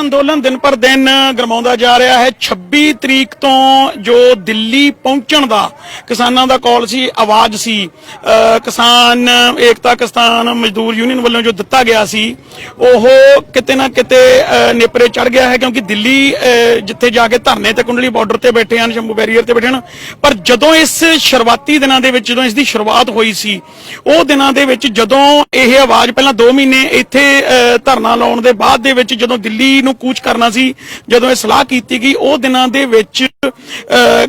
ਅੰਦੋਲਨ ਦਿਨ ਪਰ ਦਿਨ ਗਰਮਾਉਂਦਾ ਜਾ ਰਿਹਾ ਹੈ। 26 ਤਰੀਕ ਤੋਂ ਜੋ ਦਿੱਲੀ ਪਹੁੰਚਣ ਦਾ ਕਿਸਾਨਾਂ ਦਾ ਕਾਲ ਸੀ ਆਵਾਜ਼ ਸੀ ਕਿਸਾਨ ਏਕਤਾ ਕਿਸਾਨ ਮਜ਼ਦੂਰ ਯੂਨੀਅਨ ਵੱਲੋਂ ਜੋ ਦਿੱਤਾ ਗਿਆ ਸੀ ਉਹ ਕਿਤੇ ਨਾ ਕਿਤੇ ਨੇਪਰੇ ਚੜ ਗਿਆ ਹੈ ਕਿਉਂਕਿ ਦਿੱਲੀ ਅਹ ਜਿੱਥੇ ਜਾ ਕੇ ਧਰਨੇ ਤੇ ਕੁੰਡਲੀ ਬਾਰਡਰ ਤੇ ਬੈਠੇ ਹਨ ਸ਼ੰਭੂ ਬੈਰੀਅਰ ਤੇ ਬੈਠੇ ਹਨ ਪਰ ਜਦੋਂ ਇਸ ਸ਼ੁਰੂਆਤੀ ਦਿਨਾਂ ਦੇ ਵਿੱਚ ਜਦੋਂ ਇਸ ਦੀ ਸ਼ੁਰੂਆਤ ਹੋਈ ਸੀ ਉਹ ਦਿਨਾਂ ਦੇ ਵਿੱਚ ਜਦੋਂ ਇਹ ਆਵਾਜ਼ ਪਹਿਲਾਂ 2 ਮਹੀਨੇ ਇੱਥੇ ਅਹ, ਧਰਨਾ ਲਾਉਣ ਦੇ ਬਾਅਦ ਦੇ ਵਿੱਚ ਜਦੋਂ ਦਿੱਲੀ ਨੂੰ ਕੂਚ ਕਰਨਾ ਸੀ ਜਦੋਂ ਇਹ ਸਲਾਹ ਕੀਤੀ ਗਈ ਉਹ ਦਿਨਾਂ ਦੇ ਵਿੱਚ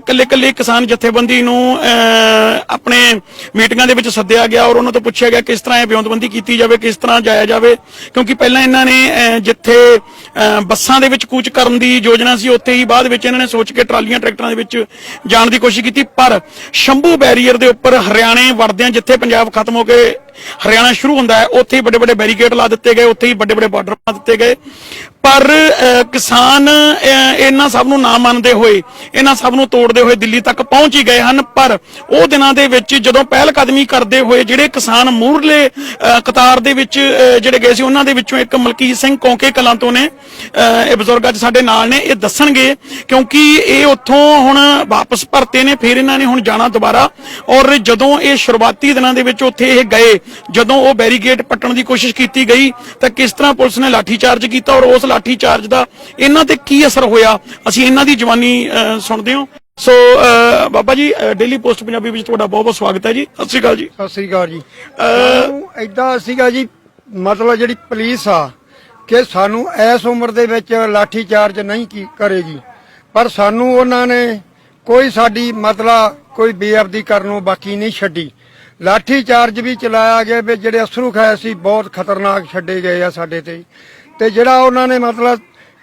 ਕੱਲੇ ਕੱਲੇ ਕਿਸਾਨ ਜਥੇਬੰਦੀ ਨੂੰ ਆਪਣੇ ਮੀਟਿੰਗਾਂ ਦੇ ਵਿੱਚ ਸੱਦਿਆ ਗਿਆ ਔਰ ਉਹਨਾਂ ਤੋਂ ਪੁੱਛਿਆ ਗਿਆ ਕਿਸ ਤਰ੍ਹਾਂ ਇਹ ਬਿਉਂਤਬੰਦੀ ਕੀਤੀ ਜਾਵੇ ਕਿਸ ਤਰ੍ਹਾਂ ਜਾਇਆ ਜਾਵੇ। ਕਿਉਂਕਿ ਪਹਿਲਾਂ ਇਹਨਾਂ ਨੇ ਜਿੱਥੇ ਬੱਸਾਂ ਦੇ ਵਿੱਚ ਕੂਚ ਕਰਨ ਦੀ ਯੋਜਨਾ ਸੀ ਉੱਥੇ ਹੀ ਬਾਅਦ ਵਿੱਚ ਇਹਨਾਂ ਨੇ ਸੋਚ ਕੇ ਟਰਾਲੀਆਂ ਟਰੈਕਟਰਾਂ ਦੇ ਵਿੱਚ ਜਾਣ ਦੀ ਕੋਸ਼ਿਸ਼ ਕੀਤੀ। ਪਰ ਸ਼ੰਭੂ ਬੈਰੀਅਰ ਦੇ ਉੱਪਰ ਹਰਿਆਣੇ ਵੜਦਿਆਂ ਜਿੱਥੇ ਪੰਜਾਬ ਖਤਮ ਹੋ ਕੇ ਹਰਿਆਣਾ ਸ਼ੁਰੂ ਹੁੰਦਾ ਹੈ ਉੱਥੇ ਹੀ ਵੱਡੇ ਵੱਡੇ ਬੈਰੀਕੇਡ ਲਾ ਦਿੱਤੇ ਗਏ ਉੱਥੇ ਹੀ ਵੱਡੇ ਵੱਡੇ ਬਾਰਡਰ ਲਾ ਦਿੱਤੇ ਗਏ। ਪਰ ਅਹ, ਕਿਸਾਨ ਇਹਨਾਂ ਸਭ ਨੂੰ ਨਾ ਮੰਨਦੇ ਹੋਏ ਇਹਨਾਂ ਸਭ ਨੂੰ ਤੋੜਦੇ ਹੋਏ ਦਿੱਲੀ ਤੱਕ ਪਹੁੰਚ ਹੀ ਗਏ ਹਨ। ਪਰ ਉਹ ਦਿਨਾਂ ਦੇ ਵਿੱਚ ਜਦੋਂ ਪਹਿਲ ਕਦਮੀ ਕਰਦੇ ਹੋਏ ਜਿਹੜੇ ਕਿਸਾਨ ਮੂਰਲੇ ਕਤਾਰ ਦੇ ਵਿੱਚ ਜਿਹੜੇ ਗਏ ਸੀ, ਉਹਨਾਂ ਦੇ ਵਿੱਚੋਂ ਇੱਕ ਮਲਕੀਤ ਸਿੰਘ ਕੌਂਕੇ ਕਲਾਂ ਤੋਂ ਨੇ। ਇਹ ਬਜ਼ੁਰਗ ਅੱਜ ਸਾਡੇ ਨਾਲ ਨੇ, ਇਹ ਦੱਸਣਗੇ ਕਿਉਂਕਿ ਇਹ ਉੱਥੋਂ ਹੁਣ ਵਾਪਸ ਭਰਤੇ ਨੇ, ਫਿਰ ਇਹਨਾਂ ਨੇ ਹੁਣ ਜਾਣਾ ਦੁਬਾਰਾ। ਔਰ ਜਦੋਂ ਇਹ ਸ਼ੁਰੂਆਤੀ ਦਿਨਾਂ ਦੇ ਵਿੱਚ ਉੱਥੇ ਇਹ ਗਏ, ਜਦੋਂ ਉਹ ਬੈਰੀਗੇਟ ਪੱਟਣ ਦੀ ਕੋਸ਼ਿਸ਼ ਕੀਤੀ ਗਈ, ਤਾਂ ਕਿਸ ਤਰ੍ਹਾਂ ਪੁਲਿਸ ਨੇ ਲਾਠੀ ਚਾਰਜ ਕੀਤਾ ਔਰ ਉਸ ਲਾਠੀ ਚਾਰਜ ਦਾ ਇਹਨਾਂ ਤੇ ਕੀ ਅਸਰ ਹੋਇਆ? ਅਸੀਂ ਇਹਨਾਂ ਦੀ ਜਵਾਨੀ ਸੁਣਦੇ ਹਾਂ। ਸੋ ਬਾਬਾ ਜੀ ਡੇਲੀ ਪੋਸਟ ਪੰਜਾਬੀ ਵਿੱਚ ਤੁਹਾਡਾ ਬਹੁਤ ਬਹੁਤ ਸਵਾਗਤ ਹੈ ਜੀ। ਸਤਿ ਸ਼੍ਰੀ ਅਕਾਲ ਜੀ। ਸਤਿ ਸ੍ਰੀ ਅਕਾਲ ਜੀ। ਐਦਾਂ ਸੀਗਾ ਜੀ ਮਤਲਬ ਜਿਹੜੀ ਪੁਲਿਸ ਆ ਕਿ ਸਾਨੂੰ ਇਸ ਉਮਰ ਦੇ ਵਿੱਚ ਲਾਠੀ ਚਾਰਜ ਨਹੀਂ ਕੀ ਕਰੇਗੀ। ਪਰ ਸਾਨੂੰ ਉਹਨਾਂ ਨੇ ਕੋਈ ਸਾਡੀ ਮਤਲਬ ਕੋਈ ਬੇਅਬਦੀ ਕਰਨੋਂ ਬਾਕੀ ਨਹੀਂ ਛੱਡੀ। ਲਾਠੀ ਚਾਰਜ ਵੀ ਚਲਾਇਆ ਗਿਆ ਵੀ ਜਿਹੜੇ ਅਸਰੂ ਖਾਏ ਸੀ ਬਹੁਤ ਖਤਰਨਾਕ ਛੱਡੇ ਗਏ ਆ ਸਾਡੇ ਤੇ। ਤੇ ਜਿਹੜਾ ਉਹਨਾਂ ਨੇ ਮਤਲਬ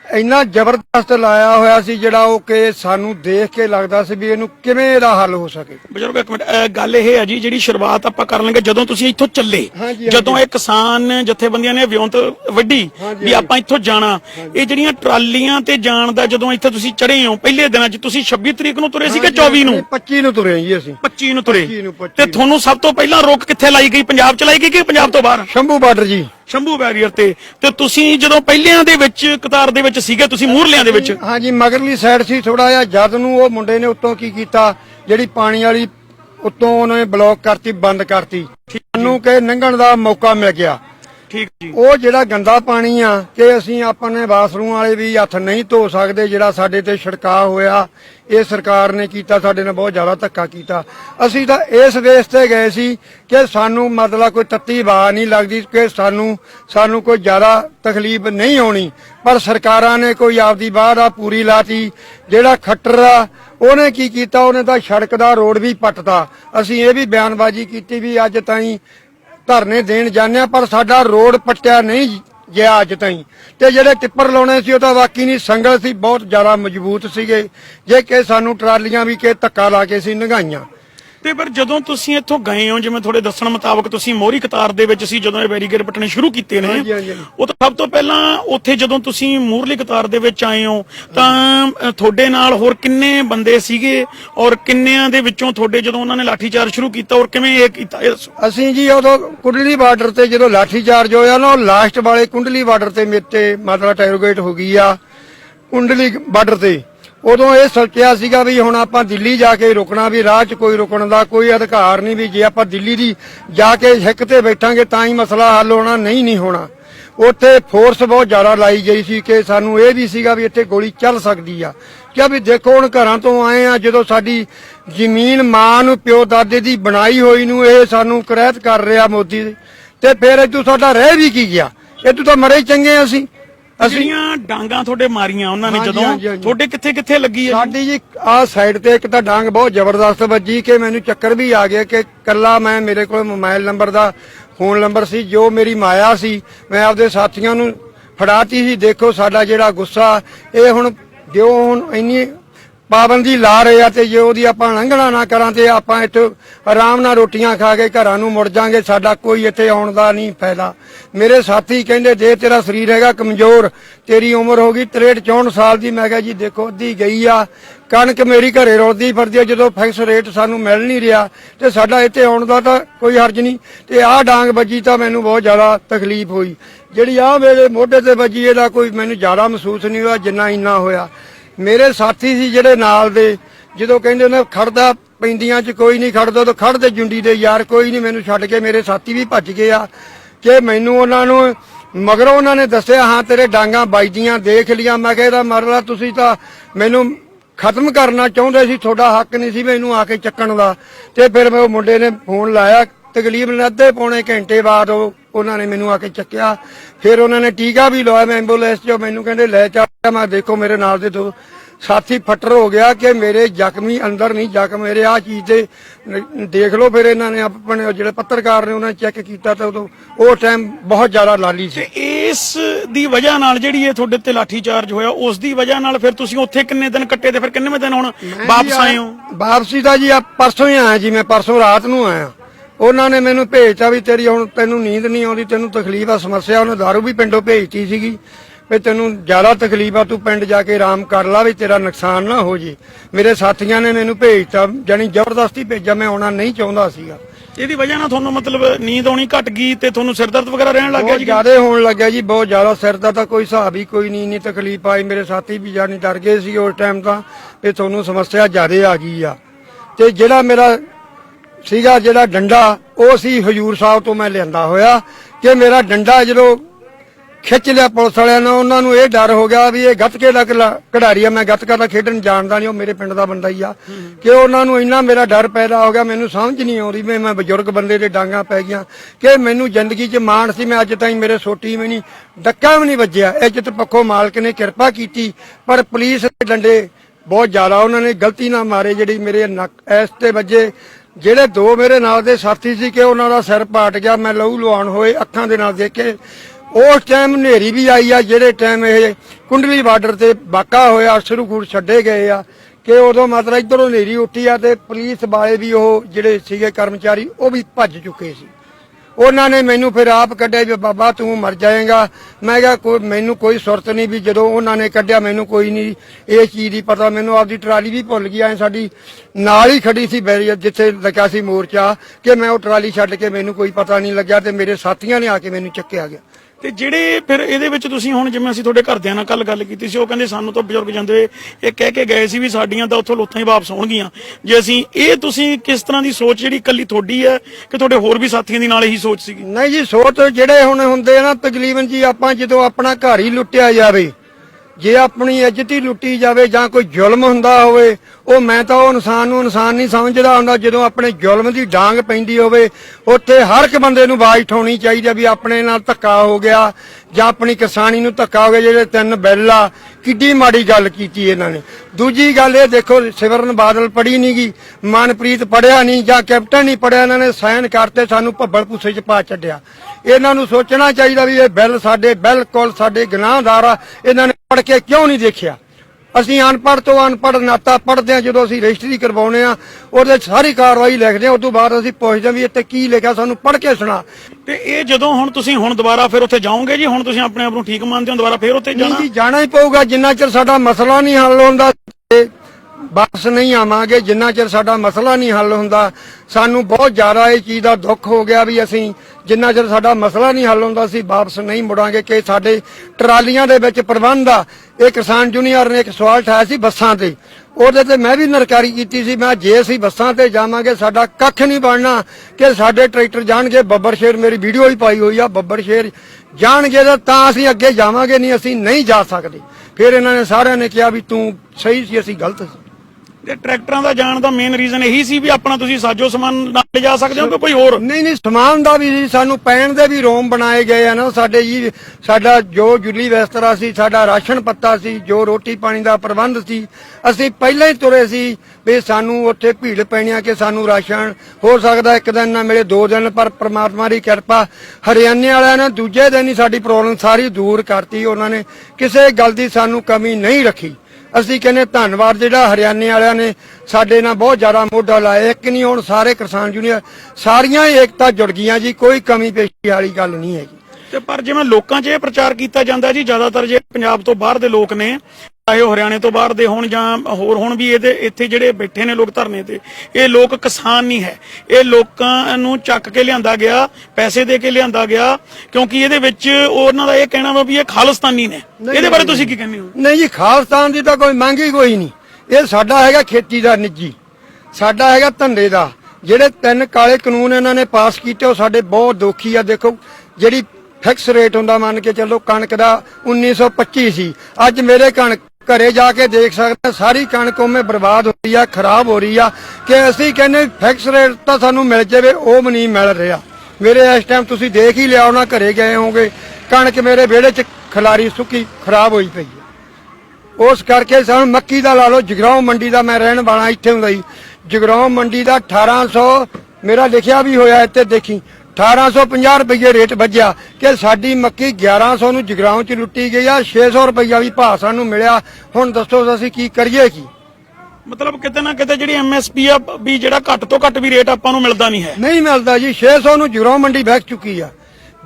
ਇੰਨਾ ਜ਼ਬਰਦਸਤ ਲਾਇਆ ਹੋਇਆ ਸੀ ਜਿਹੜਾ ਉਹ ਕਿ ਸਾਨੂੰ ਦੇਖ ਕੇ ਲੱਗਦਾ ਸੀ ਵੀ ਇਹਨੂੰ ਕਿਵੇਂ ਇਹਦਾ ਹੱਲ ਹੋ ਸਕੇ। ਬਜ਼ੁਰਗ ਇੱਕ ਮਿੰਟ ਅਹ, ਗੱਲ ਇਹ ਹੈ ਜੀ ਜਿਹੜੀ ਸ਼ੁਰੂਆਤ ਆਪਾਂ ਕਰ ਲਾਂਗੇ ਜਦੋਂ ਤੁਸੀਂ ਇੱਥੋਂ ਚੱਲੇ ਹਾਂਜੀ, ਹਾਂਜੀ। ਜਦੋਂ ਇਹ ਕਿਸਾਨ ਜਥੇਬੰਦੀਆਂ ਨੇ ਵਿਉਂਤ ਵੱਡੀ ਹਾਂਜੀ, ਵੀ ਆਪਾਂ ਇੱਥੋਂ ਜਾਣਾ ਇਹ ਜਿਹੜੀਆਂ ਟਰਾਲੀਆਂ ਤੇ ਜਾਣ ਦਾ ਜਦੋਂ ਇੱਥੇ ਤੁਸੀਂ ਚੜੇ ਹੋ ਪਹਿਲੇ ਦਿਨਾਂ 'ਚ ਤੁਸੀਂ 26 ਤਰੀਕ ਨੂੰ ਤੁਰੇ ਸੀ ਕਿ 24 ਨੂੰ? 25 ਨੂੰ ਤੁਰੇ ਜੀ ਅਸੀਂ। 25 ਨੂੰ ਤੁਰੇ। 25 ਨੂੰ, 25 ਤੇ ਤੁਹਾਨੂੰ ਸਭ ਤੋਂ ਪਹਿਲਾਂ ਰੋਕ ਕਿੱਥੇ ਲਾਈ ਗਈ? ਪੰਜਾਬ ਚ ਲਾਈ ਗਈ ਕਿ ਪੰਜਾਬ ਤੋਂ ਬਾਹਰ? ਸ਼ੰਭੂ ਬਾਰਡਰ ਜੀ। ਸ਼ੰਭੂ ਬੈਰੀਅਰ ਤੇ। ਤੇ ਤੁਸੀਂ ਜਦੋਂ ਪਹਿਲਿਆਂ ਦੇ ਵਿੱਚ ਕਤਾਰ ਦੇ ਵਿੱਚ ਸੀਗੇ ਤੁਸੀਂ ਮੂਹਰਲਿਆਂ ਦੇ ਵਿੱਚ? ਹਾਂਜੀ ਮਗਰਲੀ ਸਾਈਡ ਸੀ ਥੋੜਾ ਜਿਹਾ। ਜਦ ਨੂੰ ਉਹ ਮੁੰਡੇ ਨੇ ਉੱਤੋਂ ਕੀ ਕੀਤਾ ਜਿਹੜੀ ਪਾਣੀ ਵਾਲੀ ਉੱਤੋਂ ਉਹਨੇ ਬਲੌਕ ਕਰਤੀ ਬੰਦ ਕਰਤੀ। ਸਾਨੂੰ ਕਿ ਲੰਘਣ ਦਾ ਮੌਕਾ ਮਿਲ ਗਿਆ। ਠੀਕ ਜੀ। ਉਹ ਜਿਹੜਾ ਗੰਦਾ ਪਾਣੀ ਆ, ਕਿ ਅਸੀਂ ਆਪਣੇ ਬਾਥਰੂਮ ਵਾਲੇ ਵੀ ਹੱਥ ਨਹੀਂ ਧੋ ਸਕਦੇ, ਜਿਹੜਾ ਸਾਡੇ ਤੇ ਛਿੜਕਾਅ ਹੋਇਆ, ਇਹ ਸਰਕਾਰ ਨੇ ਕੀਤਾ, ਸਾਡੇ ਨਾਲ ਬਹੁਤ ਜ਼ਿਆਦਾ ਧੱਕਾ ਕੀਤਾ। ਅਸੀਂ ਤਾਂ ਇਸ ਵੇਸ ਤੇ ਗਏ ਸੀ ਕਿ ਸਾਨੂੰ ਮਤਲਬ ਕੋਈ ਤੱਤੀ ਬਾਹ ਨਹੀਂ ਲੱਗਦੀ, ਕਿ ਸਾਨੂੰ ਸਾਨੂੰ ਕੋਈ ਜ਼ਿਆਦਾ ਤਕਲੀਫ ਨਹੀਂ ਆਉਣੀ। ਪਰ ਸਰਕਾਰਾਂ ਨੇ ਕੋਈ ਆਪਦੀ ਬਾਹ ਦਾ ਪੂਰੀ ਲਾਤੀ, ਜਿਹੜਾ ਖੱਟਰ ਆ, ਉਹਨੇ ਕੀ ਕੀਤਾ? ਉਹਨੇ ਤਾਂ ਸੜਕ ਦਾ ਰੋਡ ਵੀ ਪੱਟਤਾ। ਅਸੀਂ ਇਹ ਵੀ ਬਿਆਨਬਾਜ਼ੀ ਕੀਤੀ ਵੀ ਅੱਜ ਤਾਈਂ ਧਰਨੇ ਦੇਣ ਜਾਂਦੇ ਆ, ਪਰ ਸਾਡਾ ਰੋਡ ਪੱਟਿਆ ਨਹੀਂ ਗਿਆ ਅੱਜ ਤਾਈਂ। ਤੇ ਜਿਹੜੇ ਟਿੱਪਰ ਲਾਉਣੇ ਸੀ, ਉਹ ਤਾਂ ਵਾਕਈ ਨਹੀਂ, ਸੰਗਲ ਸੀ, ਬਹੁਤ ਜ਼ਿਆਦਾ ਮਜ਼ਬੂਤ ਸੀਗੇ। ਜੇ ਕਿ ਸਾਨੂੰ ਟਰਾਲੀਆਂ ਵੀ ਕੇ ਧੱਕਾ ਲਾ ਕੇ ਸੀ ਨਗਾਈਆਂ ਤੇ ਪਰ ਜਦੋਂ ਤੁਸੀਂ ਇੱਥੋਂ ਗਏ ਹੋ ਜਿਵੇਂ ਤੁਹਾਡੇ ਦੱਸਣ ਮੁਤਾਬਕ ਤੁਸੀਂ ਮੋਹਰੀ ਕਤਾਰ ਦੇ ਵਿੱਚ ਸੀ ਜਦੋਂ ਇਹ ਬੈਰੀਕੇਡ ਪੱਟਣੇ ਸ਼ੁਰੂ ਕੀਤੇ ਨੇ ਹਾਂਜੀ, ਹਾਂਜੀ। ਉਹ ਤਾਂ ਸਭ ਤੋਂ ਪਹਿਲਾਂ ਉੱਥੇ ਜਦੋਂ ਤੁਸੀਂ ਮੂਹਰਲੀ ਕਤਾਰ ਦੇ ਵਿੱਚ ਆਏ ਹੋ ਤਾਂ ਅ, ਤੁਹਾਡੇ ਨਾਲ ਹੋਰ ਕਿੰਨੇ ਬੰਦੇ ਸੀਗੇ ਔਰ ਕਿੰਨਿਆਂ ਦੇ ਵਿੱਚੋਂ ਤੁਹਾਡੇ ਜਦੋਂ ਉਹਨਾਂ ਨੇ ਲਾਠੀਚਾਰਜ ਸ਼ੁਰੂ ਕੀਤਾ ਔਰ ਕਿਵੇਂ ਇਹ ਕੀਤਾ ਇਹ ਦੱਸੋ ਅਸੀਂ ਜੀ ਉਦੋਂ ਕੁੰਡਲੀ ਬਾਰਡਰ ਤੇ ਜਦੋਂ ਲਾਠੀ ਚਾਰਜ ਹੋਇਆ ਨਾ ਉਹ ਲਾਸਟ ਵਾਲੇ ਕੁੰਡਲੀ ਬਾਰਡਰ ਤੇ ਮੇਰੇ ਤੇ ਮਤਲਬ ਟੈਰੋਗੇਟ ਹੋ ਗਈ ਆ ਕੁੰਡਲੀ ਬਾਰਡਰ ਤੇ ਉਦੋਂ ਇਹ ਸੋਚਿਆ ਸੀਗਾ ਵੀ ਹੁਣ ਆਪਾਂ ਦਿੱਲੀ ਜਾ ਕੇ ਰੁਕਣਾ, ਵੀ ਰਾਹ 'ਚ ਕੋਈ ਰੁਕਣ ਦਾ ਕੋਈ ਅਧਿਕਾਰ ਨਹੀਂ, ਵੀ ਜੇ ਆਪਾਂ ਦਿੱਲੀ ਦੀ ਜਾ ਕੇ ਹਿੱਕ ਤੇ ਬੈਠਾਂਗੇ ਤਾਂ ਹੀ ਮਸਲਾ ਹੱਲ ਹੋਣਾ, ਨਹੀਂ ਨਹੀਂ ਹੋਣਾ। ਉੱਥੇ ਫੋਰਸ ਬਹੁਤ ਜ਼ਿਆਦਾ ਲਾਈ ਗਈ ਸੀ ਕਿ ਸਾਨੂੰ ਇਹ ਵੀ ਸੀਗਾ ਵੀ ਇੱਥੇ ਗੋਲੀ ਚੱਲ ਸਕਦੀ ਆ। ਕਿਹਾ ਵੀ ਦੇਖੋ ਹੁਣ ਘਰਾਂ ਤੋਂ ਆਏ ਆ, ਜਦੋਂ ਸਾਡੀ ਜ਼ਮੀਨ ਮਾਂ ਨੂੰ, ਪਿਓ ਦਾਦੇ ਦੀ ਬਣਾਈ ਹੋਈ ਨੂੰ ਇਹ ਸਾਨੂੰ ਕਰਹਿਤ ਕਰ ਰਿਹਾ ਮੋਦੀ ਤੇ, ਫਿਰ ਇਦੋਂ ਸਾਡਾ ਰਹਿ ਵੀ ਕੀ ਗਿਆ? ਇਦੋਂ ਤਾਂ ਮਰੇ ਚੰਗੇ ਅਸੀਂ। ਜਿਹੜੀਆਂ ਡਾਂਗਾ ਤੁਹਾਡੇ ਮਾਰੀਆਂ ਉਹਨਾਂ ਨੇ ਹਾਂਜੀ, ਜਦੋਂ ਹਾਂਜੀ। ਤੁਹਾਡੇ ਕਿੱਥੇ ਕਿੱਥੇ ਲੱਗੀ ਹੈ? ਸਾਡੀ ਜੀ ਆਹ ਸਾਈਡ ਤੇ ਇੱਕ ਤਾਂ ਡਾਂਗ ਬਹੁਤ ਜ਼ਬਰਦਸਤ ਵੱਜੀ ਕਿ ਮੈਨੂੰ ਚੱਕਰ ਵੀ ਆ ਗਿਆ ਕਿ ਕੱਲਾ ਮੈਂ ਮੇਰੇ ਕੋਲ ਮੋਬਾਈਲ ਨੰਬਰ ਦਾ ਫੋਨ ਨੰਬਰ ਸੀ ਜੋ ਮੇਰੀ ਮਾਇਆ ਸੀ ਮੈਂ ਆਪਦੇ ਸਾਥੀਆਂ ਨੂੰ ਫੜਾਤੀ ਸੀ ਦੇਖੋ ਸਾਡਾ ਜਿਹੜਾ ਗੁੱਸਾ ਇਹ ਹੁਣ ਜੋ ਹੁਣ ਇੰਨੀ ਪਾਬੰਦੀ ਲਾ ਰਹੇ ਆ ਤੇ ਜੇ ਉਹਦੀ ਆਪਾਂ ਉਲੰਘਣਾ ਨਾ ਕਰਾਂ ਤੇ ਆਪਾਂ ਇੱਥੇ ਆਰਾਮ ਨਾਲ ਰੋਟੀਆਂ ਖਾ ਕੇ ਘਰਾਂ ਨੂੰ ਮੁੜ ਜਾਾਂਗੇ, ਸਾਡਾ ਕੋਈ ਇੱਥੇ ਆਉਣ ਦਾ ਨਹੀਂ ਫਾਇਦਾ। ਮੇਰੇ ਸਾਥੀ ਕਹਿੰਦੇ, ਜੇ ਤੇਰਾ ਸਰੀਰ ਹੈਗਾ ਕਮਜ਼ੋਰ, ਤੇਰੀ ਉਮਰ ਹੋ ਗਈ 63 64 ਸਾਲ ਦੀ, ਮੈਂ ਕਿਹਾ ਜੀ ਦੇਖੋ, ਅੱਧੀ ਗਈ ਆ। ਕਣਕ ਮੇਰੀ ਘਰੇ ਰੋਲਦੀ ਫਿਰਦੀ ਆ, ਜਦੋਂ ਫਿਕਸ ਰੇਟ ਸਾਨੂੰ ਮਿਲ ਨਹੀਂ ਰਿਹਾ ਤੇ ਸਾਡਾ ਇੱਥੇ ਆਉਣ ਦਾ ਤਾਂ ਕੋਈ ਹਰਜ ਨਹੀਂ। ਤੇ ਆਹ ਡਾਂਗ ਵੱਜੀ ਤਾਂ ਮੈਨੂੰ ਬਹੁਤ ਜ਼ਿਆਦਾ ਤਕਲੀਫ ਹੋਈ। ਜਿਹੜੀ ਆਹ ਮੇਰੇ ਮੋਢੇ ਤੇ ਵੱਜੀ, ਇਹਦਾ ਕੋਈ ਮੈਨੂੰ ਜ਼ਿਆਦਾ ਮਹਿਸੂਸ ਨਹੀਂ ਹੋਇਆ, ਜਿੰਨਾ ਇੰਨਾ ਹੋਇਆ। ਮੇਰੇ ਸਾਥੀ ਸੀ ਜਿਹੜੇ ਨਾਲ ਦੇ, ਜਦੋਂ ਕਹਿੰਦੇ ਨੇ ਖੜਦਾ, ਪੈਂਦੀਆਂ 'ਚ ਕੋਈ ਨਹੀਂ ਖੜਦਾ ਤਾਂ ਖੜਦੇ ਜੁੰਡੀ ਦੇ, ਯਾਰ ਕੋਈ ਨਹੀਂ, ਮੈਨੂੰ ਛੱਡ ਕੇ ਮੇਰੇ ਸਾਥੀ ਵੀ ਭੱਜ ਗਏ ਆ ਕਿ ਮੈਨੂੰ ਉਹਨਾਂ ਨੂੰ, ਮਗਰੋਂ ਉਹਨਾਂ ਨੇ ਦੱਸਿਆ, ਹਾਂ, ਤੇਰੇ ਡਾਂਗਾ ਵੱਜਦੀਆਂ, ਦੇਖ ਲੀਆਂ। ਮੈਂ ਕਿਹਾ, ਇਹਦਾ ਮਰਲਾ ਤੁਸੀਂ ਤਾਂ ਮੈਨੂੰ ਖਤਮ ਕਰਨਾ ਚਾਹੁੰਦੇ ਸੀ, ਤੁਹਾਡਾ ਹੱਕ ਨਹੀਂ ਸੀ ਮੈਨੂੰ ਆ ਕੇ ਚੱਕਣ ਦਾ। ਤੇ ਫਿਰ ਮੈਂ ਉਹ ਮੁੰਡੇ ਨੇ ਫੋਨ ਲਾਇਆ ਤਕਰੀਬਨ ਅੱਧੇ ਪੌਣੇ ਘੰਟੇ ਬਾਅਦ ਉਹ ਉਹਨਾਂ ਨੇ ਮੈਨੂੰ ਆ ਕੇ ਚੱਕਿਆ। ਫਿਰ ਉਹਨਾਂ ਨੇ ਟੀਕਾ ਵੀ ਲਵਾਇਆ ਮੈਂ ਐਂਬੂਲੈਂਸ 'ਚ। ਮੈਨੂੰ ਕਹਿੰਦੇ ਲੈ ਚੱਲ ਮੈਂ ਦੇਖੋ ਮੇਰੇ ਨਾਲ ਦੇ ਦੋ। ਸਾਥੀ ਫੱਟਰ ਹੋ ਗਿਆ ਕਿ ਮੇਰੇ ਜ਼ਖਮੀ ਅੰਦਰ ਨਹੀਂ ਜ਼ਖਮ ਮੇਰੇ ਆ ਚੀਜ਼ ਦੇ ਨ- ਦੇਖ ਲਓ ਫਿਰ ਇਹਨਾਂ ਨੇ ਆਪਣੇ ਜਿਹੜੇ ਪੱਤਰਕਾਰ ਨੇ ਉਹਨਾਂ ਚੈੱਕ ਕੀਤਾ ਤਾਂ ਉਦੋਂ ਉਹ ਟਾਈਮ ਬਹੁਤ ਜ਼ਿਆਦਾ ਲਾਲੀ ਸੀ। ਤੇ ਇਸ ਦੀ ਵਜ੍ਹਾ ਨਾਲ ਜਿਹੜੀ ਇਹ ਤੁਹਾਡੇ ਤੇ ਲਾਠੀ ਚਾਰਜ ਹੋਇਆ ਉਸ ਦੀ ਵਜ੍ਹਾ ਨਾਲ ਫਿਰ ਤੁਸੀਂ ਉੱਥੇ ਕਿੰਨੇ ਦਿਨ ਕੱਟੇ ਤੇ ਫਿਰ ਕਿੰਨੇ ਦਿਨ ਹੁਣ ਵਾਪਸ ਆਏ ਹੋ? ਵਾਪਸੀ ਤਾਂ ਜੀ ਆ ਪਰਸੋਂ ਹੀ ਆਇਆ ਜੀ ਮੈਂ ਪਰਸੋਂ ਰਾਤ ਨੂੰ ਆਇਆ। ਉਹਨਾਂ ਨੇ ਮੈਨੂੰ ਭੇਜਤਾ ਵੀ ਤੇਰੀ ਹੁਣ ਤੈਨੂੰ ਨੀਂਦ ਨਹੀਂ ਆਉਂਦੀ ਤੈਨੂੰ ਤਕਲੀਫ ਆ ਸਮੱਸਿਆ ਉਹਨੇ ਦਾਰੂ ਵੀ ਪਿੰਡੋਂ ਭੇਜਤੀ ਸੀਗੀ। ਵੀ ਤੈਨੂੰ ਜ਼ਿਆਦਾ ਤਕਲੀਫ ਆ ਤੂੰ ਪਿੰਡ ਜਾ ਕੇ ਆਰਾਮ ਕਰ ਲਾ ਵੀ ਤੇਰਾ ਨੁਕਸਾਨ ਨਾ ਹੋ ਜੇ। ਮੇਰੇ ਸਾਥੀਆਂ ਨੇ ਮੈਨੂੰ ਭੇਜਤਾ ਜਾਨੀ ਜ਼ਬਰਦਸਤੀ ਭੇਜਿਆ ਮੈਂ ਆਉਣਾ ਨਹੀਂ ਚਾਹੁੰਦਾ ਸੀਗਾ। ਇਹਦੀ ਵਜ੍ਹਾ ਨਾਲ ਤੁਹਾਨੂੰ ਮਤਲਬ ਨੀਂਦ ਆਉਣੀ ਘਟ ਗਈ ਤੇ ਤੁਹਾਨੂੰ ਸਿਰ ਦਰਦ ਵਗੈਰਾ ਰਹਿਣ ਲੱਗ ਗਿਆ ਬਹੁਤ ਜੀ? ਜ਼ਿਆਦਾ ਹੋਣ ਲੱਗਿਆ ਜੀ ਬਹੁਤ ਜ਼ਿਆਦਾ ਸਿਰ ਦਾ ਤਾਂ ਕੋਈ ਹਿਸਾਬ ਹੀ ਕੋਈ ਨਹੀਂ ਇੰਨੀ ਤਕਲੀਫ ਆਈ। ਮੇਰੇ ਸਾਥੀ ਵੀ ਜਾਨੀ ਡਰ ਗਏ ਸੀ ਉਸ ਟਾਈਮ ਤਾਂ ਵੀ ਤੁਹਾਨੂੰ ਸਮੱਸਿਆ ਜ਼ਿਆਦਾ ਆ ਗਈ ਆ। ਤੇ ਜਿਹੜਾ ਮੇਰਾ ਸੀਗਾ ਜਿਹੜਾ ਡੰਡਾ, ਉਹ ਸੀ ਹਜੂਰ ਸਾਹਿਬ ਤੋਂ ਮੈਂ ਲਿਆਂਦਾ ਹੋਇਆ ਕਿ ਮੇਰਾ ਡੰਡਾ ਜਦੋਂ ਖਿੱਚ ਲਿਆ ਪੁਲਿਸ ਵਾਲਿਆਂ ਨੇ, ਉਹਨਾਂ ਨੂੰ ਇਹ ਡਰ ਹੋ ਗਿਆ ਵੀ ਇਹ ਗੱਤਕੇ ਦਾ ਖਿਲਾ- ਮੈਂ ਗੱਤਕਾ ਦਾ ਖੇਡਣ ਜਾਣਦਾ ਨਹੀਂ, ਉਹ ਮੇਰੇ ਪਿੰਡ ਦਾ ਬੰਦਾ ਹੀ ਆ। ਕਿ ਉਹਨਾਂ ਨੂੰ ਇੰਨਾ ਮੇਰਾ ਡਰ ਪੈਦਾ ਹੋ ਗਿਆ, ਮੈਨੂੰ ਸਮਝ ਨਹੀਂ ਆਉਂਦੀ ਵੀ ਮੈਂ ਬਜ਼ੁਰਗ ਬੰਦੇ ਦੇ ਡਾਂਗਾ ਪੈ ਗਈਆਂ, ਕਿ ਮੈਨੂੰ ਜ਼ਿੰਦਗੀ 'ਚ ਮਾਣ ਸੀ, ਮੈਂ ਅੱਜ ਤਾਈਂ ਮੇਰੇ ਸੋਟੀ ਵੀ ਨਹੀਂ, ਡੱਕਾ ਵੀ ਨਹੀਂ ਵੱਜਿਆ। ਇੱਜ਼ਤ ਪੱਖੋਂ ਮਾਲਕ ਨੇ ਕਿਰਪਾ ਕੀਤੀ, ਪਰ ਪੁਲਿਸ ਦੇ ਡੰਡੇ ਬਹੁਤ ਜ਼ਿਆਦਾ, ਉਹਨਾਂ ਨੇ ਗਲਤੀ ਨਾਲ ਮਾਰੇ ਜਿਹੜੀ ਮੇਰੇ ਨੱਕ ਐਸ ਤੇ ਵੱਜੇ। ਜਿਹੜੇ ਦੋ ਮੇਰੇ ਨਾਲ ਦੇ ਸਾਥੀ ਸੀ ਕਿ ਉਹਨਾਂ ਦਾ ਸਿਰ ਪਾਟ ਗਿਆ, ਮੈਂ ਲਹੂ ਲੁਹਾਨ ਹੋਏ, ਅੱਖਾਂ ਦੇ ਨਾਲ ਦੇਖੇ। ਉਸ ਟਾਈਮ ਹਨੇਰੀ ਵੀ ਆਈ ਆ, ਜਿਹੜੇ ਟਾਈਮ ਇਹ ਕੁੰਡਲੀ ਬਾਰਡਰ ਤੇ ਵਾਕਾ ਹੋਇਆ, ਅਸਰੂ ਛੱਡੇ ਗਏ ਆ ਕਿ ਉਦੋਂ ਮਤਲਬ ਇਧਰੋਂ ਹਨੇਰੀ ਉੱਠੀ ਆ ਤੇ ਪੁਲਿਸ ਵਾਲੇ ਵੀ ਉਹ ਜਿਹੜੇ ਸੀਗੇ ਕਰਮਚਾਰੀ, ਉਹ ਵੀ ਭੱਜ ਚੁੱਕੇ ਸੀ। ਉਹਨਾਂ ਨੇ ਮੈਨੂੰ ਫਿਰ ਆਪ ਕੱਢਿਆ ਵੀ ਬਾਬਾ ਤੂੰ ਮਰ ਜਾਏਗਾ। ਮੈਂ ਕਿਹਾ, ਕੋਈ ਮੈਨੂੰ ਕੋਈ ਸੁਰਤ ਨਹੀਂ ਵੀ ਜਦੋਂ ਉਹਨਾਂ ਨੇ ਕੱਢਿਆ, ਮੈਨੂੰ ਕੋਈ ਨਹੀਂ। ਇਹ ਚੀਜ਼ ਦੀ ਪਤਾ ਮੈਨੂੰ ਆਪਦੀ ਟਰਾਲੀ ਵੀ ਭੁੱਲ ਗਈ। ਐ ਸਾਡੀ ਨਾਲ ਹੀ ਖੜੀ ਸੀ ਬੈਰੀਅਰ ਜਿੱਥੇ ਲੱਗਾ ਸੀ ਮੋਰਚਾ, ਕਿ ਮੈਂ ਉਹ ਟਰਾਲੀ ਛੱਡ ਕੇ ਮੈਨੂੰ ਕੋਈ ਪਤਾ ਨਹੀਂ ਲੱਗਿਆ ਤੇ ਮੇਰੇ ਸਾਥੀਆਂ ਨੇ ਆ ਕੇ ਮੈਨੂੰ ਚੱਕਿਆ ਗਿਆ। ਤੇ ਜਿਹੜੇ ਫਿਰ ਇਹਦੇ ਵਿੱਚ ਤੁਸੀਂ ਹੁਣ ਜਿਵੇਂ ਅਸੀਂ ਤੁਹਾਡੇ ਘਰਦਿਆਂ ਨਾਲ ਕੱਲ ਗੱਲ ਕੀਤੀ ਸੀ, ਉਹ ਕਹਿੰਦੇ ਸਾਨੂੰ ਤਾਂ ਬਜ਼ੁਰਗ ਜਾਂਦੇ ਇਹ ਕਹਿ ਕੇ ਗਏ ਸੀ ਵੀ ਸਾਡੀਆਂ ਤਾਂ ਉੱਥੋਂ ਲੋਥਾਂ ਹੀ ਵਾਪਸ ਹੋਣਗੀਆਂ ਜੇ ਅਸੀਂ ਇਹ ਤੁਸੀਂ ਕਿਸ ਤਰ੍ਹਾਂ ਦੀ ਸੋਚ ਜਿਹੜੀ ਇਕੱਲੀ ਤੁਹਾਡੀ ਹੈ ਕਿ ਤੁਹਾਡੇ ਹੋਰ ਵੀ ਸਾਥੀਆਂ ਦੀ ਨਾਲ ਇਹੀ ਸੋਚ ਸੀਗੀ? ਨਹੀਂ ਜੀ, ਸੋਚ ਜਿਹੜੇ ਹੁਣ ਹੁੰਦੇ ਨਾ, ਤਕਰੀਬਨ ਜੀ ਆਪਾਂ ਜਦੋਂ ਆਪਣਾ ਘਰ ਹੀ ਲੁੱਟਿਆ ਜਾਵੇ ਜੇ ਆਪਣੀ ਇੱਜ਼ਤ ਹੀ ਲੁੱਟੀ ਜਾਵੇ ਜਾਂ ਕੋਈ ਜ਼ੁਲਮ ਹੁੰਦਾ ਹੋਵੇ, ਉਹ ਮੈਂ ਤਾਂ ਉਹ ਇਨਸਾਨ ਨੂੰ ਇਨਸਾਨ ਨਹੀਂ ਸਮਝਦਾ ਹੁੰਦਾ ਜਦੋਂ ਆਪਣੇ ਜ਼ੁਲਮ ਦੀ ਡਾਂਗ ਪੈਂਦੀ ਹੋਵੇ। ਉੱਥੇ ਹਰ ਇੱਕ ਬੰਦੇ ਨੂੰ ਆਵਾਜ਼ ਉਠਾਉਣੀ ਚਾਹੀਦੀ ਵੀ ਆਪਣੇ ਨਾਲ ਧੱਕਾ ਹੋ ਗਿਆ ਜਾਂ ਆਪਣੀ ਕਿਸਾਨੀ ਨੂੰ ਧੱਕਾ ਹੋ ਗਿਆ, ਜਿਹੜੇ ਤਿੰਨ ਬਿੱਲ ਆ, ਕਿੱਡੀ ਮਾੜੀ ਗੱਲ ਕੀਤੀ ਇਹਨਾਂ ਨੇ। ਦੂਜੀ ਗੱਲ ਇਹ ਦੇਖੋ, ਸਿਮਰਨ ਬਾਦਲ ਪੜੀ ਨਹੀਂ ਗਈ ਮਨਪ੍ਰੀਤ ਪੜਿਆ ਨਹੀਂ ਜਾਂ ਕੈਪਟਨ ਨਹੀਂ ਪੜਿਆ ਇਹਨਾਂ ਨੇ ਸਾਈਨ ਕਰਤੇ, ਸਾਨੂੰ ਭੱਬਲ ਭੁੱਸੇ 'ਚ ਪਾ ਛੱਡਿਆ। ਇਹਨਾਂ ਨੂੰ ਸੋਚਣਾ ਚਾਹੀਦਾ ਵੀ ਇਹ ਬਿੱਲ ਸਾਡੇ ਬਿਲਕੁਲ ਸਾਡੇ ਗੁਨਾਹਦਾਰ ਆ, ਇਹਨਾਂ ਨੇ ਪੜ ਕੇ ਕਿਉਂ ਨਹੀਂ ਦੇਖਿਆ? ਅਸੀਂ ਅਨਪੜ੍ਹ ਤੋਂ ਅਨਪੜ੍ਹ ਨਾਤਾ ਪੜ੍ਹਦੇ ਆ ਜਦੋਂ ਅਸੀਂ ਰਜਿਸਟਰੀ ਕਰਵਾਉਨੇ ਆ ਉਹਦੇ ਸਾਰੀ ਕਾਰਵਾਈ ਲਿਖਦੇ ਆ ਉਸ ਤੋਂ ਬਾਅਦ ਅਸੀਂ ਪੁੱਛਦੇ ਆ ਵੀ ਇੱਥੇ ਕੀ ਲਿਖਿਆ ਸਾਨੂੰ ਪੜ੍ਹ ਕੇ ਸੁਣਾ। ਤੇ ਇਹ ਜਦੋਂ ਹੁਣ ਤੁਸੀਂ ਹੁਣ ਦੁਬਾਰਾ ਫਿਰ ਉੱਥੇ ਜਾਓਗੇ ਜੀ? ਹੁਣ ਤੁਸੀਂ ਆਪਣੇ ਆਪ ਨੂੰ ਠੀਕ ਮੰਨਦੇ ਹੋ ਦੁਬਾਰਾ ਫਿਰ ਉੱਥੇ ਜਾਣਾ? ਜੀ ਜਾਣਾ ਹੀ ਪਊਗਾ ਜਿੰਨਾ ਚਿਰ ਸਾਡਾ ਮਸਲਾ ਨਹੀਂ ਹੱਲ ਹੁੰਦਾ ਵਾਪਸ ਨਹੀਂ ਆਵਾਂਗੇ ਜਿੰਨਾ ਚਿਰ ਸਾਡਾ ਮਸਲਾ ਨਹੀਂ ਹੱਲ ਹੁੰਦਾ ਸਾਨੂੰ ਬਹੁਤ ਜ਼ਿਆਦਾ ਇਹ ਚੀਜ਼ ਦਾ ਦੁੱਖ ਹੋ ਗਿਆ ਵੀ ਅਸੀਂ ਜਿੰਨਾ ਚਿਰ ਸਾਡਾ ਮਸਲਾ ਨਹੀਂ ਹੱਲ ਹੁੰਦਾ, ਅਸੀਂ ਵਾਪਸ ਨਹੀਂ ਮੁੜਾਂਗੇ ਕਿ ਸਾਡੇ ਟਰਾਲੀਆਂ ਦੇ ਵਿੱਚ ਪ੍ਰਬੰਧ ਆ। ਇਹ ਕਿਸਾਨ ਜੂਨੀਅਰ ਨੇ ਇੱਕ ਸਵਾਲ ਠਾਇਆ ਸੀ ਬੱਸਾਂ ਤੇ। ਉਹਦੇ ਤੇ ਮੈਂ ਵੀ ਨਰਕਾਰੀ ਕੀਤੀ ਸੀ, ਮੈਂ ਜੇ ਅਸੀਂ ਬੱਸਾਂ ਤੇ ਜਾਵਾਂਗੇ, ਸਾਡਾ ਕੱਖ ਨਹੀਂ ਬਣਨਾ ਕਿ ਸਾਡੇ ਟਰੈਕਟਰ ਜਾਣਗੇ, ਬੱਬਰ ਸ਼ੇਰ ਮੇਰੀ ਵੀਡੀਓ ਹੀ ਪਾਈ ਹੋਈ ਆ, ਬੱਬਰ ਸ਼ੇਰ ਜਾਣਗੇ ਤਾਂ ਅਸੀਂ ਅੱਗੇ ਜਾਵਾਂਗੇ, ਨਹੀਂ ਅਸੀਂ ਨਹੀਂ ਜਾ ਸਕਦੇ। ਫਿਰ ਇਹਨਾਂ ਨੇ ਸਾਰਿਆਂ ਨੇ ਕਿਹਾ ਵੀ ਤੂੰ ਸਹੀ ਸੀ, ਅਸੀਂ ਗਲਤ ਸੀ। ਤੇ ਟਰੈਕਟਰਾਂ ਦਾ ਜਾਣ ਦਾ ਮੇਨ ਰੀਜ਼ਨ ਇਹੀ ਸੀ ਵੀ ਆਪਣਾ ਤੁਸੀਂ ਸਾਜੋ ਸਮਾਨ ਨਾਲ ਲਿਜਾ ਸਕਦੇ ਹੋ ਕਿ ਕੋਈ ਹੋਰ? ਨਹੀਂ ਨਹੀਂ ਸਮਾਨ ਦਾ ਵੀ ਜੀ, ਸਾਨੂੰ ਪੈਣ ਦੇ ਵੀ ਰੋਮ ਬਣਾਏ ਗਏ ਆ ਨਾ ਸਾਡੇ ਜੀ ਸਾਡਾ ਜੋ ਜੁਲੀ ਬਿਸਤਰਾ ਸੀ ਸਾਡਾ ਰਾਸ਼ਨ ਪੱਤਾ ਸੀ ਜੋ ਰੋਟੀ ਪਾਣੀ ਦਾ ਪ੍ਰਬੰਧ ਸੀ ਅਸੀਂ ਪਹਿਲਾਂ ਹੀ ਤੁਰੇ ਸੀ ਵੀ ਸਾਨੂੰ ਉੱਥੇ ਭੀੜ ਪੈਣੀ ਕਿ ਸਾਨੂੰ ਰਾਸ਼ਨ ਹੋ ਸਕਦਾ ਇੱਕ ਦਿਨ ਨਾ ਮਿਲੇ ਦੋ ਦਿਨ ਪਰ ਪ੍ਰਮਾਤਮਾ ਦੀ ਕਿਰਪਾ ਹਰਿਆਣੇ ਵਾਲਿਆਂ ਨੇ ਦੂਜੇ ਦਿਨ ਹੀ ਸਾਡੀ ਪ੍ਰੋਬਲਮ ਸਾਰੀ ਦੂਰ ਕਰਤੀ ਉਹਨਾਂ ਨੇ ਕਿਸੇ ਗੱਲ ਦੀ ਸਾਨੂੰ ਕਮੀ ਨਹੀਂ ਰੱਖੀ। ਅਸੀਂ ਕਹਿੰਦੇ ਧੰਨਵਾਦ ਜਿਹੜਾ ਹਰਿਆਣੇ ਵਾਲਿਆਂ ਨੇ ਸਾਡੇ ਨਾਲ ਬਹੁਤ ਜ਼ਿਆਦਾ ਮੋਢਾ ਲਾਇਆ। ਇੱਕ ਨਹੀਂ, ਹੁਣ ਸਾਰੇ ਕਿਸਾਨ ਯੂਨੀਅਨ, ਸਾਰੀਆਂ ਏਕਤਾ ਜੁੜ ਗਈਆਂ ਜੀ, ਕੋਈ ਕਮੀ ਪੇਸ਼ੀ ਵਾਲੀ ਗੱਲ ਨਹੀਂ ਹੈਗੀ। ਤੇ ਪਰ ਜਿਵੇਂ ਲੋਕਾਂ 'ਚ ਇਹ ਪ੍ਰਚਾਰ ਕੀਤਾ ਜਾਂਦਾ ਜੀ, ਜ਼ਿਆਦਾਤਰ ਜੇ ਪੰਜਾਬ ਤੋਂ ਬਾਹਰ ਦੇ ਲੋਕ ਨੇ ਚਾਹੇ ਉਹ ਹਰਿਆਣੇ ਤੋਂ ਬਾਹਰ ਦੇ ਹੋਣ ਜਾਂ ਹੋਰ ਹੁਣ ਵੀ ਇਹਦੇ ਇੱਥੇ ਜਿਹੜੇ ਬੈਠੇ ਨੇ ਲੋਕ ਧਰਨੇ ਤੇ ਇਹ ਲੋਕ ਕਿਸਾਨ ਨਹੀਂ ਹੈ। ਇਹ ਲੋਕਾਂ ਨੂੰ ਚੱਕ ਕੇ ਲਿਆਂਦਾ ਗਿਆ ਪੈਸੇ ਦੇ ਕੇ ਲਿਆਂਦਾ ਗਿਆ ਕਿਉਂਕਿ ਇਹਦੇ ਵਿੱਚ ਉਹਨਾਂ ਦਾ ਇਹ ਕਹਿਣਾ ਵਾ ਵੀ ਇਹ ਖਾਲਿਸਤਾਨੀ ਨੇ। ਇਹਦੇ ਬਾਰੇ ਤੁਸੀਂ ਕੀ ਕਹਿੰਦੇ ਹੋ? ਨਹੀਂ ਜੀ ਖਾਲਸਤਾਨ ਦੀ ਤਾਂ ਕੋਈ ਮੰਗ ਹੀ ਕੋਈ ਨਹੀਂ। ਇਹ ਸਾਡਾ ਹੈਗਾ ਖੇਤੀ ਦਾ ਨਿੱਜੀ। ਸਾਡਾ ਹੈਗਾ ਧੰਦੇ ਦਾ। ਜਿਹੜੇ ਤਿੰਨ ਕਾਲੇ ਕਾਨੂੰਨ ਇਹਨਾਂ ਨੇ ਪਾਸ ਕੀਤੇ ਉਹ ਸਾਡੇ ਬਹੁਤ ਦੋਖੀ ਆ। ਦੇਖੋ ਜਿਹੜੀ ਫਿਕਸ ਰੇਟ ਹੁੰਦਾ ਮੰਨ ਕੇ ਚੱਲੋ ਕਣਕ ਦਾ 1925 ਸੀ। ਅੱਜ ਮੇਰੇ ਕਣਕ ਘਰੇ ਜਾ ਕੇ ਦੇਖ ਸਕਦੇ ਸਾਰੀ ਕਣਕ ਉਵੇਂ ਬਰਬਾਦ ਹੋ ਰਹੀ ਆ, ਖਰਾਬ ਹੋ ਰਹੀ ਆ, ਕਿ ਅਸੀਂ ਕਹਿੰਦੇ ਫਿਕਸ ਰੇਟ ਤਾਂ ਸਾਨੂੰ ਮਿਲ ਜਾਵੇ, ਉਹ ਵੀ ਨਹੀਂ ਮਿਲ ਰਿਹਾ। ਮੇਰੇ ਇਸ ਟਾਈਮ ਤੁਸੀਂ ਦੇਖ ਹੀ ਲਿਆ ਉਹਨਾਂ ਘਰੇ ਗਏ ਹੋਗੇ ਕਣਕ ਮੇਰੇ ਵਿਹੜੇ 'ਚ ਖਲਾਰੀ ਸੁੱਕੀ, ਖਰਾਬ ਹੋਈ ਪਈ ਹੈ ਉਸ ਕਰਕੇ ਸਾਨੂੰ ਮੱਕੀ ਦਾ ਲਾ ਲਓ, ਜਗਰਾਉਂ ਮੰਡੀ ਦਾ ਮੈਂ ਰਹਿਣ ਵਾਲਾ ਇੱਥੇ ਹੁੰਦਾ ਜੀ। ਜਗਰਾਉਂ ਮੰਡੀ ਦਾ 1800 ਮੇਰਾ ਲਿਖਿਆ ਵੀ ਹੋਇਆ ਇੱਥੇ ਦੇਖੀ। 1850 ਰੁਪਏ ਰੇਟ ਵੱਜਿਆ ਕਿ ਸਾਡੀ ਮੱਕੀ 1100 ਨੂੰ ਜਗਰਾਉਂ ਚ ਲੁੱਟੀ ਗਈ ਆ 600 ਰੁਪਇਆ ਵੀ ਭਾਅ ਸਾਨੂੰ ਮਿਲਿਆ। ਹੁਣ ਦੱਸੋ ਅਸੀਂ ਕੀ ਕਰੀਏ ਕੀ ਮਤਲਬ ਕਿਤੇ ਨਾ ਕਿਤੇ ਜਿਹੜੀ ਐਮਐਸਪੀ ਆ ਵੀ ਜਿਹੜਾ ਘੱਟ ਤੋਂ ਘੱਟ ਵੀ ਰੇਟ ਆਪਾਂ ਨੂੰ ਮਿਲਦਾ ਨਹੀਂ ਹੈ। ਨਹੀਂ ਮਿਲਦਾ ਜੀ 600 ਨੂੰ ਜਗਰਾਉਂ ਮੰਡੀ ਵਿਕ ਚੁੱਕੀ ਆ।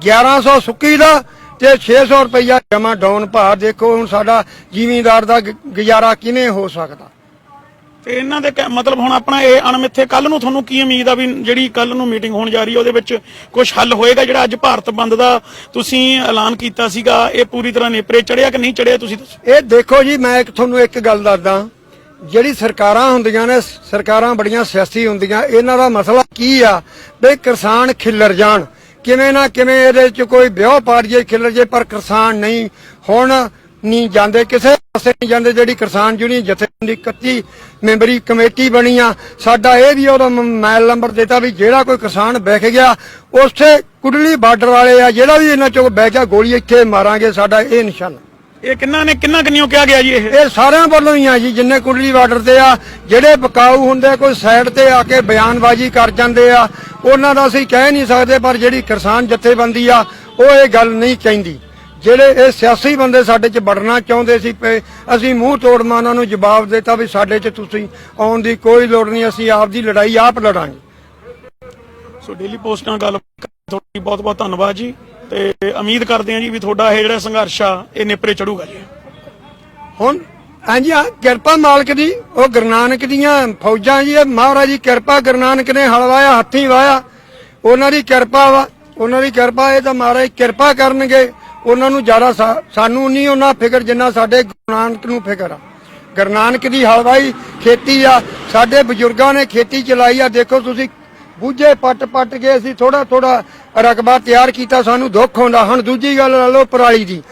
1100 ਸੁੱਕੀ ਦਾ ਤੇ 600 ਰੁਪਇਆ ਜਮਾ ਡਾਊਨ ਭਾਅ। ਦੇਖੋ ਹੁਣ ਸਾਡਾ ਜ਼ਿਮੀਂਦਾਰ ਦਾ ਗੁਜ਼ਾਰਾ ਕਿਵੇਂ ਹੋ ਸਕਦਾ? ਤੇ ਇਹਨਾਂ ਦੇ ਕਹਿ- ਮਤਲਬ ਹੁਣ ਆਪਣਾ ਇਹ ਅਣਮਿੱਥੇ ਕੱਲ ਨੂੰ ਤੁਹਾਨੂੰ ਕੀ ਉਮੀਦ ਆ ਵੀ ਜਿਹੜੀ ਕੱਲ ਨੂੰ ਮੀਟਿੰਗ ਹੋਣ ਜਾ ਰਹੀ ਹੈ ਉਹਦੇ ਵਿੱਚ ਕੁਝ ਹੱਲ ਹੋਏਗਾ ਜਿਹੜਾ ਅੱਜ ਭਾਰਤ ਬੰਦ ਦਾ ਤੁਸੀਂ ਐਲਾਨ ਕੀਤਾ ਸੀਗਾ, ਇਹ ਪੂਰੀ ਤਰ੍ਹਾਂ ਨੇਪਰੇ ਚੜਿਆ ਕਿ ਨਹੀਂ ਚੜਿਆ ਤੁਸੀਂ ਦੱਸੋ? ਇਹ ਦੇਖੋ ਜੀ, ਮੈਂ ਇੱਕ ਤੁਹਾਨੂੰ ਇੱਕ ਗੱਲ ਦੱਸਦਾ। ਜਿਹੜੀ ਸਰਕਾਰਾਂ ਹੁੰਦੀਆਂ ਨੇ, ਸਰਕਾਰਾਂ ਬੜੀਆਂ ਸਿਆਸੀ ਹੁੰਦੀਆਂ, ਇਹਨਾਂ ਦਾ ਮਸਲਾ ਕੀ ਆ? ਵੀ ਕਿਸਾਨ ਖਿੱਲਰ ਜਾਣ। ਕਿਵੇਂ ਨਾ ਕਿਵੇਂ ਇਹਦੇ ਚ ਕੋਈ ਵਿਆਹ ਪਾੜ ਜੇ, ਖਿੱਲਰ ਜੇ, ਪਰ ਕਿਸਾਨ ਨਹੀਂ। ਹੁਣ ਨਹੀਂ ਜਾਂਦੇ ਕਿਸੇ ਪਾਸੇ ਨਹੀਂ ਜਾਂਦੇ ਜਿਹੜੀ ਕਿਸਾਨ ਯੂਨੀਅਨ ਜਥੇਬੰਦੀ 31 ਮੈਂਬਰੀ ਕਮੇਟੀ ਬਣੀ ਆ। ਸਾਡਾ ਇਹ ਵੀ ਉਹਦਾ ਮੈਲ ਨੰਬਰ ਦਿੱਤਾ ਵੀ ਜਿਹੜਾ ਕੋਈ ਕਿਸਾਨ ਬਹਿ ਗਿਆ ਉਸੇ ਕੁਡਲੀ ਬਾਰਡਰ ਵਾਲੇ ਆ ਜਿਹੜਾ ਵੀ ਇਹਨਾਂ ਚੋਂ ਬਹਿ ਗਿਆ ਗੋਲੀ ਇੱਥੇ ਮਾਰਾਂਗੇ ਸਾਡਾ ਇਹ ਨਿਸ਼ਾਨਾ। ਇਹ ਕਿੰਨਾ ਨੇ ਕਿੰਨਾ ਕਿੰਨਿਓ ਕਿਹਾ ਗਿਆ ਜੀ ਇਹ? ਇਹ ਸਾਰਿਆਂ ਵੱਲੋਂ ਹੀ ਆ ਜੀ ਜਿੰਨੇ ਕੁੰਡਲੀ ਬਾਰਡਰ ਤੇ ਆ ਜਿਹੜੇ ਬਕਾਊ ਹੁੰਦੇ ਕੋਈ ਸਾਈਡ ਤੇ ਆ ਕੇ ਬਿਆਨਬਾਜ਼ੀ ਕਰ ਜਾਂਦੇ ਆ ਉਹਨਾਂ ਦਾ ਅਸੀਂ ਕਹਿ ਨਹੀਂ ਸਕਦੇ ਪਰ ਜਿਹੜੀ ਕਿਸਾਨ ਜਥੇਬੰਦੀ ਆ ਉਹ ਇਹ ਗੱਲ ਨਹੀਂ ਕਹਿੰਦੀ। ਜਿਹੜੇ ਇਹ ਸਿਆਸੀ ਬੰਦੇ ਸਾਡੇ 'ਚ ਵੜਨਾ ਚਾਹੁੰਦੇ ਸੀ ਅਸੀਂ ਮੂੰਹ ਤੋੜਮਾ ਉਹਨਾਂ ਨੂੰ ਜਵਾਬ ਦਿੱਤਾ ਵੀ ਸਾਡੇ 'ਚ ਤੁਸੀਂ ਆਉਣ ਦੀ ਕੋਈ ਲੋੜ ਨਹੀਂ ਅਸੀਂ ਆਪ ਦੀ ਲੜਾਈ ਆਪ ਲੜਾਂਗੇ। ਸੋ ਡੇਲੀ ਪੋਸਟ ਨਾਲ ਗੱਲ ਤੁਹਾਡੀ ਬਹੁਤ ਬਹੁਤ ਧੰਨਵਾਦ ਜੀ ਤੇ ਉਮੀਦ ਕਰਦੇ ਹਾਂ ਜੀ ਵੀ ਤੁਹਾਡਾ ਇਹ ਜਿਹੜਾ ਸੰਘਰਸ਼ ਆ ਇਹ ਨੇਪਰੇ ਚੜੂਗਾ ਜੀ। ਹੁਣ ਹਾਂਜੀ ਹਾਂ ਕਿਰਪਾ ਮਾਲਕ ਦੀ ਉਹ ਗੁਰੂ ਨਾਨਕ ਦੀਆਂ ਫੌਜਾਂ ਜੀ ਮਹਾਰਾਜ ਦੀ ਕਿਰਪਾ ਗੁਰੂ ਨਾਨਕ ਨੇ ਹਲ ਵਾਇਆ ਹੱਥੀਂ ਵਾਇਆ ਉਹਨਾਂ ਦੀ ਕਿਰਪਾ ਵਾ ਉਹਨਾਂ ਦੀ ਕਿਰਪਾ ਇਹ ਤਾਂ ਮਹਾਰਾਜ ਕਿਰਪਾ ਕਰਨਗੇ। ਉਹਨਾਂ ਨੂੰ ਜ਼ਿਆਦਾ ਸਾਨੂੰ ਨਹੀਂ ਉਹਨਾਂ ਫਿਕਰ ਜਿੰਨਾ ਸਾਡੇ ਗੁਰੂ ਨਾਨਕ ਨੂੰ ਫਿਕਰ ਆ। ਗੁਰੂ ਨਾਨਕ ਦੀ ਹਲਵਾਈ ਖੇਤੀ ਆ, ਸਾਡੇ ਬਜ਼ੁਰਗਾਂ ਨੇ ਖੇਤੀ ਚਲਾਈ ਆ। ਦੇਖੋ ਤੁਸੀਂ, ਬੂਝੇ ਪੱਟ ਪੱਟ ਕੇ ਅਸੀਂ ਥੋੜਾ ਥੋੜਾ ਰਕਬਾ ਤਿਆਰ ਕੀਤਾ, ਸਾਨੂੰ ਦੁੱਖ ਹੁੰਦਾ ਹੁਣ ਦੂਜੀ ਗੱਲ ਲਾ ਲਓ ਪਰਾਲੀ ਦੀ।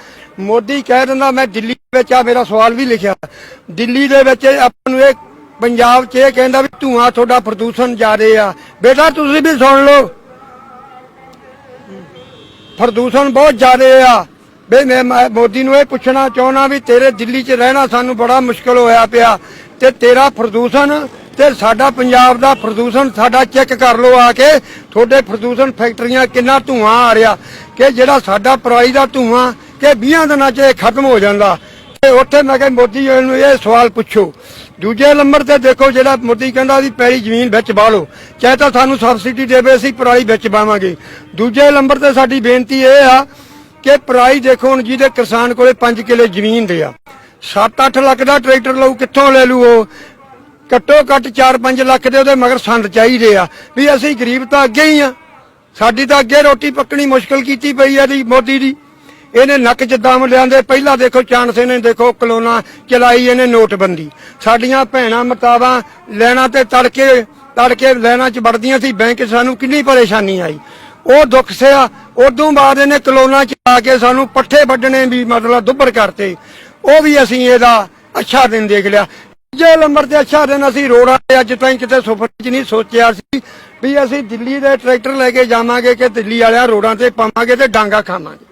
ਮੋਦੀ ਕਹਿ ਦਿੰਦਾ, ਮੈਂ ਦਿੱਲੀ ਵਿੱਚ ਆ, ਮੇਰਾ ਸਵਾਲ ਵੀ ਲਿਖਿਆ। ਦਿੱਲੀ ਦੇ ਵਿੱਚ ਆਪਾਂ ਨੂੰ ਇਹ ਪੰਜਾਬ 'ਚ ਇਹ ਕਹਿੰਦਾ ਵੀ ਧੂਆਂ ਤੁਹਾਡਾ ਪ੍ਰਦੂਸ਼ਣ ਜ਼ਿਆਦੇ ਆ। ਬੇਟਾ, ਤੁਸੀਂ ਵੀ ਸੁਣ ਲਓ। ਪ੍ਰਦੂਸ਼ਣ ਬਹੁਤ ਜ਼ਿਆਦੇ ਆ। ਬਈ ਮੈਂ ਮੈਂ ਮੋਦੀ ਨੂੰ ਇਹ ਪੁੱਛਣਾ ਚਾਹੁੰਦਾ ਵੀ ਤੇਰੇ ਦਿੱਲੀ 'ਚ ਰਹਿਣਾ ਸਾਨੂੰ ਬੜਾ ਮੁਸ਼ਕਲ ਹੋਇਆ ਪਿਆ ਤੇ ਤੇਰਾ ਪ੍ਰਦੂਸ਼ਣ ਤੇ ਸਾਡਾ ਪੰਜਾਬ ਦਾ ਪ੍ਰਦੂਸ਼ਣ ਸਾਡਾ ਚੈੱਕ ਕਰ ਲਓ ਆ ਕੇ। ਤੁਹਾਡੇ ਪ੍ਰਦੂਸ਼ਣ ਫੈਕਟਰੀਆਂ ਕਿੰਨਾ ਧੂਆਂ ਆ ਰਿਹਾ ਕਿ ਜਿਹੜਾ ਸਾਡਾ ਪਰਾਲੀ ਦਾ ਧੂਆਂ ਕਿ 20 ਦਿਨਾਂ 'ਚ ਇਹ ਖਤਮ ਹੋ ਜਾਂਦਾ। ਤੇ ਉੱਥੇ ਮੈਂ ਕਿਹਾ ਮੋਦੀ ਜੀ ਨੂੰ ਇਹ ਸਵਾਲ ਪੁੱਛੋ। ਦੂਜੇ ਨੰਬਰ ਤੇ ਦੇਖੋ ਜਿਹੜਾ ਮੋਦੀ ਕਹਿੰਦਾ ਵੀ ਪੈਰੀ ਜ਼ਮੀਨ ਵਿੱਚ ਵਾਹ ਲਓ ਚਾਹੇ ਤਾਂ ਸਾਨੂੰ ਸਬਸਿਡੀ ਦੇਵੇ, ਅਸੀਂ ਪਰਾਲੀ ਵਿੱਚ ਪਾਵਾਂਗੇ ਦੂਜੇ ਨੰਬਰ ਤੇ ਸਾਡੀ ਬੇਨਤੀ ਇਹ ਆ ਕਿ ਪਰਾਲੀ ਦੇਖੋ ਹੁਣ ਜਿਹਦੇ ਕਿਸਾਨ ਕੋਲੇ 5 ਕਿੱਲੇ ਜ਼ਮੀਨ ਦੇ ਆ। 7-8 ਲੱਖ ਦਾ ਟਰੈਕਟਰ ਲਊ, ਕਿੱਥੋਂ ਲੈ ਲੂ ਉਹ? ਘੱਟੋ ਘੱਟ 4-5 ਲੱਖ ਦੇ ਉਹਦੇ ਮਗਰ ਸੰਦ ਚਾਹੀਦੇ ਆ ਵੀ ਅਸੀਂ ਗਰੀਬ ਤਾਂ ਅੱਗੇ ਹੀ ਆ। ਸਾਡੀ ਤਾਂ ਅੱਗੇ ਰੋਟੀ ਪੱਕਣੀ ਮੁਸ਼ਕਲ ਕੀਤੀ ਪਈ ਆ ਦੀ ਮੋਦੀ ਦੀ। ਇਹਨੇ ਨੱਕ ਜਿੱਦਾਂ ਦਮ ਲਿਆਂਦੇ, ਪਹਿਲਾਂ ਦੇਖੋ ਚਾਂਸੇ ਨੇ ਦੇਖੋ ਕਲੋਨਾ ਚਲਾਈ ਇਹਨੇ ਨੋਟਬੰਦੀ। ਸਾਡੀਆਂ ਭੈਣਾਂ ਮਤਾਵਾਂ ਲੈਣਾ ਤੇ ਤੜਕੇ ਤੜਕੇ ਲੈਣਾ ਚ ਵੜਦੀਆਂ ਸੀ, ਬੈਂਕ ਸਾਨੂੰ ਕਿੰਨੀ ਪਰੇਸ਼ਾਨੀ ਆਈ। ਉਹ ਦੁੱਖ ਸਿਆ, ਉਦੋਂ ਬਾਅਦ ਇਹਨੇ ਕਲੋਨਾ ਚ ਆ ਕੇ ਸਾਨੂੰ ਪੱਠੇ ਵੱਢਣੇ ਵੀ ਮਤਲਬ ਦੁੱਬਰ ਕਰਤੇ। ਉਹ ਵੀ ਅਸੀਂ ਇਹਦਾ ਅੱਛਾ ਦਿਨ ਦੇਖ ਲਿਆ। ਜੇ ਨੰਬਰ ਤੇ ਅੱਛਾ ਦਿਨ ਅਸੀਂ ਰੋਡਾਂ ਤੇ ਅੱਜ ਤਾਈਂ ਕਿਤੇ ਸੁਪਨੇ 'ਚ ਨਹੀਂ ਸੋਚਿਆ ਸੀ ਵੀ ਅਸੀਂ ਦਿੱਲੀ ਦੇ ਟਰੈਕਟਰ ਲੈ ਕੇ ਜਾਵਾਂਗੇ ਕਿ ਦਿੱਲੀ ਵਾਲਿਆਂ ਰੋਡਾਂ ਤੇ ਪਾਵਾਂਗੇ ਤੇ ਡਾਂਗਾ ਖਾਵਾਂਗੇ।